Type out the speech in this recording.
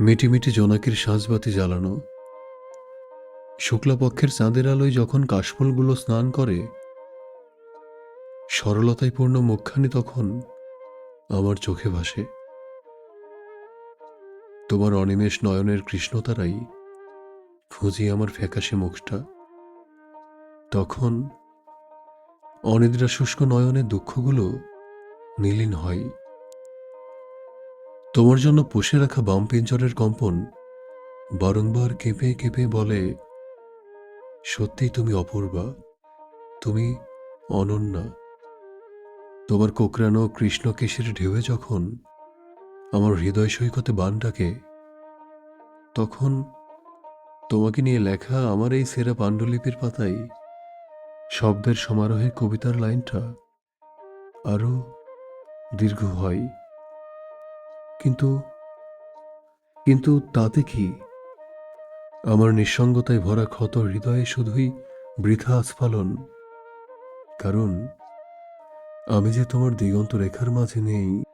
মিটি মিটি জোনাকির সাজবাতি জ্বালানো। শুক্লাপক্ষের চাঁদের আলোয় যখন কাশফুলগুলো স্নান করে সরলতায় পূর্ণ মুখখানি তখন আমার চোখে ভাসে। তোমার অনিমেষ নয়নের কৃষ্ণতারাই খুঁজি আমার ফ্যাকাশে মুখটা। তখন অনিদ্রা শুষ্ক নয়নের দুঃখগুলো নীলিন হয়। তোমার জন্য পুষে রাখা বাম পিঞ্জরের কম্পন বারংবার কেঁপে কেঁপে বলে, সত্যিই তুমি অপূর্বা। তুমি অনন্যা। তোমার কোকরানো কৃষ্ণকেশের ঢেউয়ে যখন আমার হৃদয় সৈকতে বান ডাকে, তখন তোমাকে নিয়ে লেখা আমার এই সেরা পাণ্ডুলিপির পাতায় শব্দের সমারোহে কবিতার লাইনটা আরও দীর্ঘ হয়। কিন্তু কিন্তু তাতে কি আমার নিঃসঙ্গতায় ভরা ক্ষত হৃদয়ে শুধুই বৃথা আস্ফালন। কারণ, আমি যে তোমার দিগন্ত রেখার মাঝে নেই